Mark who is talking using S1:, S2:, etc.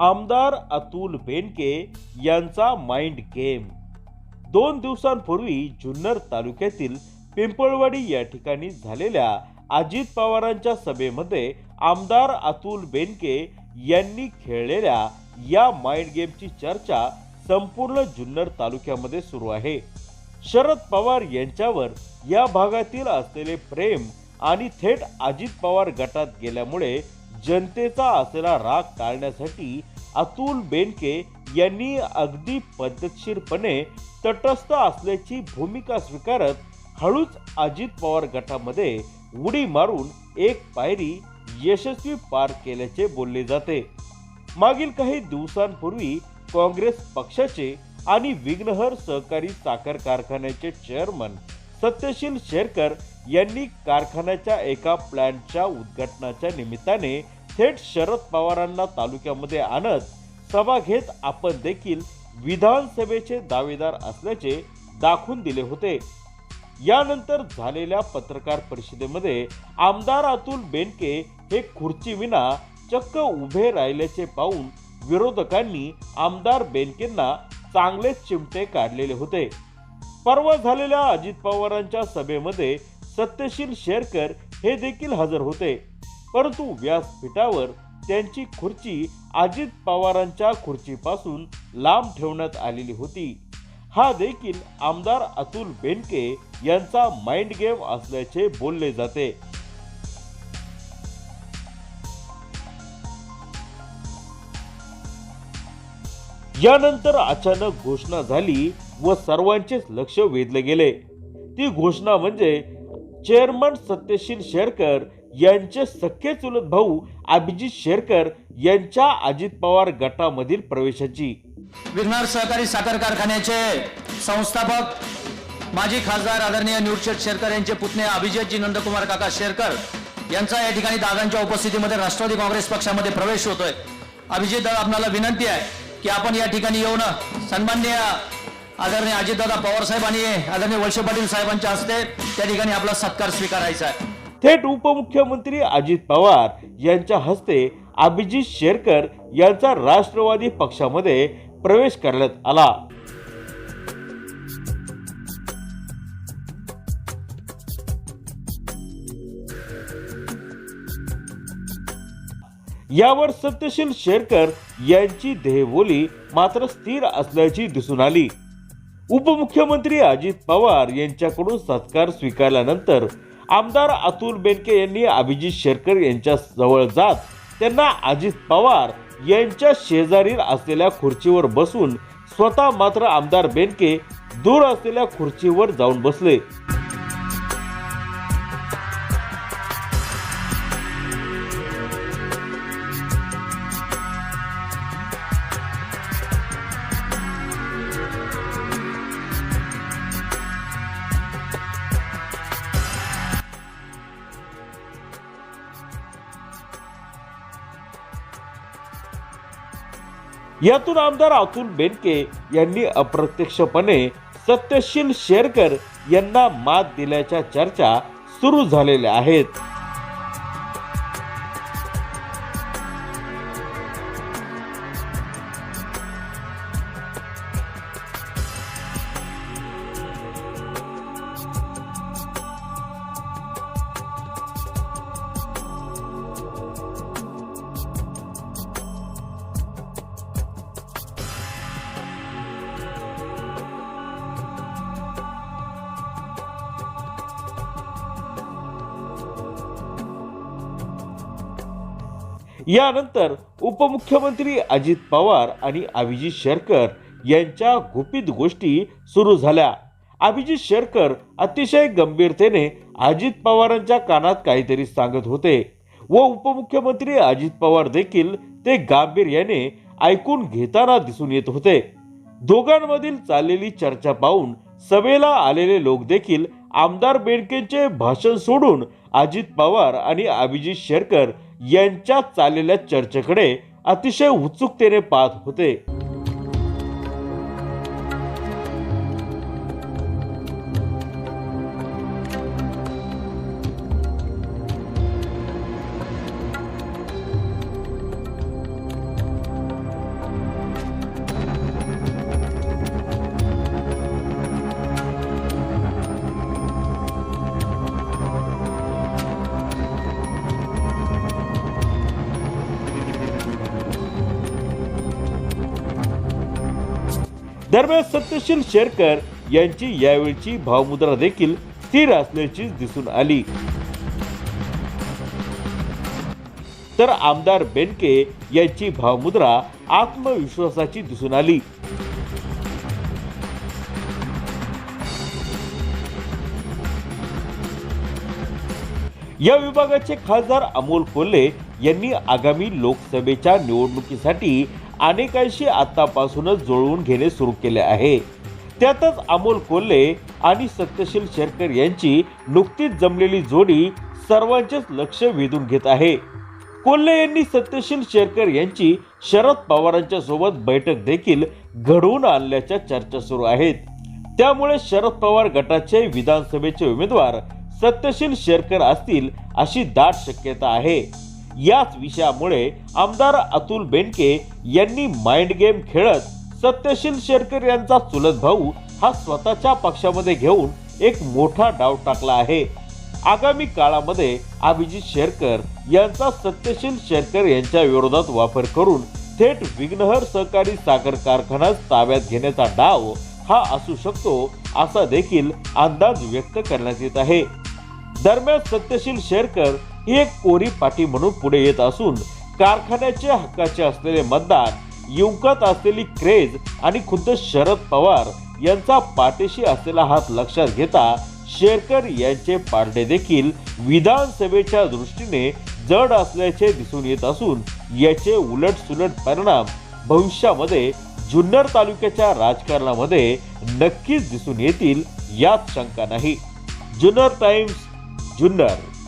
S1: आमदार अतुल बेनके यांचा mind game. दोन दिवसांपूर्वी जुन्नर तालुक्यातील पिंपळवाडी या ठिकाणी झालेल्या अजित पवारांच्या सभेमध्ये आमदार अतुल बेनके यांनी खेळलेल्या या माइंड गेमची चर्चा संपूर्ण जुन्नर तालुक्यामध्ये सुरू आहे. शरद पवार यांच्यावर या भागातील असलेले प्रेम आणि थेट अजित पवार गटात गेल्यामुळे जनतेचा असलेला राग टाळण्यासाठी अतुल बेनके यांनी अगदी पद्धतशीरपणे तटस्थ असल्याची भूमिका स्वीकारत हळूच अजित पवार गटामध्ये उडी मारून एक पायरी यशस्वी पार केल्याचे बोलले जाते. मागील काही दिवसांपूर्वी काँग्रेस पक्षाचे आणि विघ्नहर सहकारी साखर कारखान्याचे चेअरमन सत्यशील शेरकर यांनी कारखान्याच्या एका प्लॅन्टच्या उद्घाटनाच्या निमित्ताने थेट शरद पवारांना तालुक्यामध्ये आणत सभा घेत आपण देखील विधानसभेचे दावेदार असल्याचे दाखवून दिले होते. यानंतर झालेल्या पत्रकार परिषदेमध्ये आमदार अतुल बेनके हे खुर्चीविना चक्क उभे राहिल्याचे पाहून विरोधकांनी आमदार बेनकेंना चांगलेच चिमटे काढलेले होते. परवा झालेल्या अजित पवारांच्या सभेमध्ये सत्यशील शेरकर हे देखील हजर होते. परंतु व्यासपीठावर त्यांची खुर्ची अजित पवारांच्या खुर्चीपासून लांब ठेवण्यात आलेली होती. हा देखील आमदार अतुल बेनके यांचा माइंड गेम असल्याचे बोलले जाते. यानंतर अचानक घोषणा झाली व सर्वांचेच लक्ष वेधले गेले. ती घोषणा म्हणजे चेअरमन सत्यशील शेरकर यांचे सख्खे चुलत भाऊ अभिजित शेरकर यांच्या अजित पवार गटामधील प्रवेशाची.
S2: विघ्नार सहकारी साखर कारखान्याचे संस्थापक माजी खासदार आदरणीय निवृत्त शेरकर यांचे पुतणे अभिजितजी नंदकुमार काका शेरकर यांचा या ठिकाणी दादांच्या उपस्थितीमध्ये राष्ट्रवादी काँग्रेस पक्षामध्ये प्रवेश होतोय. अभिजित दादा आपणाला विनंती आहे की आपण या ठिकाणी येऊन सन्मान्य आदरणीय अजितदादा पवार साहेब आणि आदरणीय वळसे पाटील साहेबांच्या हस्ते त्या ठिकाणी आपला सत्कार स्वीकारायचा आहे.
S1: थेट उपमुख्यमंत्री अजित पवार यांच्या हस्ते अभिजित शेरकर यांचा राष्ट्रवादी पक्षामध्ये प्रवेश करण्यात आला. यावर सत्यशील शेरकर यांची देहबोली मात्र स्थिर असल्याची दिसून आली. उपमुख्यमंत्री अजित पवार यांच्याकडून सत्कार स्वीकारल्यानंतर आमदार अतुल बेनके यांनी अभिजित शेरकर यांच्या जवळ जात त्यांना अजित पवार यांच्या शेजारील असलेल्या खुर्चीवर बसून स्वतः मात्र आमदार बेनके दूर असलेल्या खुर्चीवर जाऊन बसले. यातून आमदार अतुल बेनके यांनी अप्रत्यक्षपणे सत्यशील शेरकर यांना मात दिल्याच्या चर्चा सुरू झालेल्या आहेत. यानंतर उपमुख्यमंत्री अजित पवार आणि अभिजित शेरकर यांच्या गुपित गोष्टी सुरू झाल्या. अभिजित शेरकर अतिशय गंभीरतेने अजित पवारांच्या कानात काहीतरी सांगत होते व उपमुख्यमंत्री अजित पवार देखील ते गांभीर्याने ऐकून घेताना दिसून येत होते. दोघांमधील चाललेली चर्चा पाहून सभेला आलेले लोक देखील आमदार बेडकेंचे भाषण सोडून अजित पवार आणि अभिजित शेरकर यांच्यात चाललेल्या चर्चेकडे अतिशय उत्सुकतेने पाहत होते. दरम्यान सत्यशील शेरकर यांची यावेळची भावमुद्रा देखील स्थिर असल्याची दिसून आली. तर आमदार बेनके यांची भावमुद्रा आत्मविश्वासाची दिसून आली. या विभागाचे खासदार अमोल कोल्हे यांनी आगामी लोकसभेच्या निवडणुकीसाठी अनेकांशी आतापासूनच जुळवून घेणे सुरू केले आहे. त्यातच अमोल कोल्हे आणि सत्यशील शेरकर यांची नुकतीच जमलेली जोडी सर्वांचेच लक्ष वेधून घेत आहे. कोल्हे यांनी सत्यशील शेरकर यांची शरद पवारांच्या सोबत बैठक देखील घडवून आणल्याच्या चर्चा सुरू आहेत. त्यामुळे शरद पवार गटाचे विधानसभेचे उमेदवार सत्यशील शेरकर असतील अशी दाट शक्यता आहे. याच विषयामुळे आमदार अतुल बेनके यांनी माइंड गेम खेळत सत्यशील शेरकर यांचा चुलत भाऊ हा स्वतःच्या पक्षामध्ये घेऊन एक मोठा डाव टाकला आहे. आगामी काळामध्ये अभिजित शेरकर यांचा सत्यशील शेरकर यांच्या विरोधात वापर करून थेट विघ्नहर सहकारी साखर कारखाना ताब्यात घेण्याचा डाव हा असू शकतो असा देखील अंदाज व्यक्त करण्यात येत आहे. दरम्यान सत्यशील शेरकर ही एक कोरी पाठी म्हणून पुढे येत असून कारखान्याच्या हक्काचे असलेले मतदान युवकात असलेली क्रेज आणि खुद्द शरद पवार यांचा पाठीशी असलेला हात लक्षात घेता शेरकर यांचे पारडे देखील विधानसभेच्या दृष्टीने जड असल्याचे दिसून येत असून याचे उलट सुलट परिणाम भविष्यामध्ये जुन्नर तालुक्याच्या राजकारणामध्ये नक्कीच दिसून येतील यात शंका नाही. जुन्नर टाइम्स जुन्नर